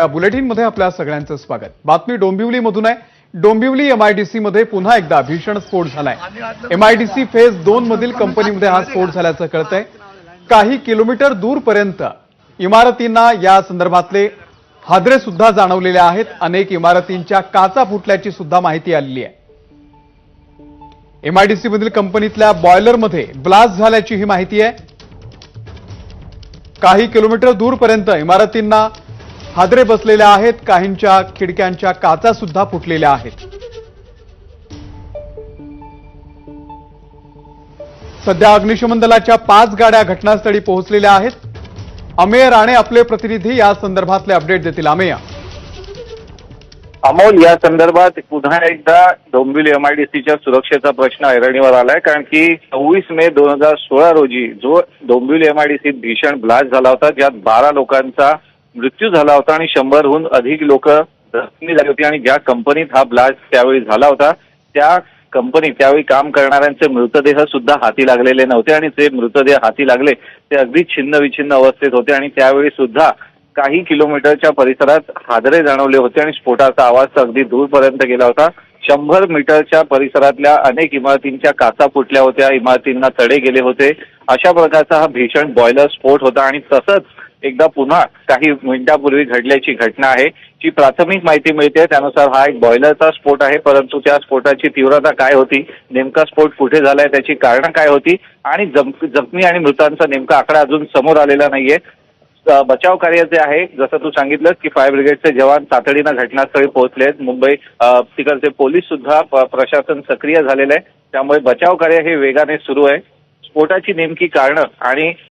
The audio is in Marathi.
या बुलेटिनमध्ये आपल्या सगळ्यांचं स्वागत. बातमी डोंबिवलीमधून आहे. डोंबिवली एमआयडीसी मध्ये पुन्हा एकदा भीषण स्फोट झालाय. एमआयडीसी फेज दोन मधील कंपनीमध्ये हा स्फोट झाल्याचं कळतंय. काही किलोमीटर दूरपर्यंत इमारतींना या संदर्भातले हादरे सुद्धा जाणवलेले आहेत. अनेक इमारतींच्या काचा फुटल्याची सुद्धा माहिती आलेली आहे. एमआयडीसी मधील कंपनीतल्या बॉयलरमध्ये ब्लास्ट झाल्याची ही माहिती आहे. काही किलोमीटर दूरपर्यंत इमारतींना हादरे बसलेले आहेत काहींच्या खिडक्यांच्या काचा सुद्धा फुटलेल्या आहेत. सध्या अग्निशमन दलाच्या पाच गाड्या घटनास्थळी पोहोचलेल्या आहेत. अमेय राणे आपले प्रतिनिधी या संदर्भातले अपडेट देतील. अमेय. अमोल या संदर्भात पुन्हा एकदा डोंबिवली एमआयडीसीच्या सुरक्षेचा प्रश्न ऐरणीवर आलाय कारण की सव्वीस मे दोन हजार सोळा रोजी जो डोंबिवली एमआयडीसीत भीषण ब्लास्ट झाला होता ज्यात बारा लोकांचा मृत्यू झाला होता आणि शंभरहून अधिक लोक जखमी झाली होती आणि ज्या कंपनीत हा ब्लास्ट त्यावेळी झाला होता त्या कंपनीत त्यावेळी काम करणाऱ्यांचे मृतदेह सुद्धा हाती लागलेले नव्हते आणि जे मृतदेह हाती लागले ते अगदी छिन्न विछिन्न अवस्थेत होते आणि त्यावेळी सुद्धा काही किलोमीटरच्या परिसरात हादरे जाणवले होते आणि स्फोटाचा आवाज अगदी दूरपर्यंत गेला होता. शंभर मीटरच्या परिसरातल्या अनेक इमारतींच्या काचा फुटल्या होत्या इमारतींना तडे गेले होते. अशा प्रकारचा हा भीषण बॉयलर स्फोट होता आणि तसंच एकदा पुन्हा काही मिनिटापूर्वी घडल्याची घटना आहे जी प्राथमिक माहिती मिळते त्यानुसार हा एक बॉयलरचा स्फोट आहे परंतु त्या स्फोटाची तीव्रता काय होती नेमका स्फोट कुठे झालाय त्याची कारणं काय होती आणि जम- जखमी आणि मृतांचा नेमका आकडा अजून समोर आलेला नाहीये. बचाव कार्य जे आहे जसं तू सांगितलं की फायर ब्रिगेडचे जवान तातडीनं घटनास्थळी पोहोचले आहेत मुंबई तिकडचे पोलीस सुद्धा प्रशासन सक्रिय झालेलं आहे. त्यामुळे बचाव कार्य हे वेगाने सुरू आहे. स्फोटाची नेमकी कारणं आणि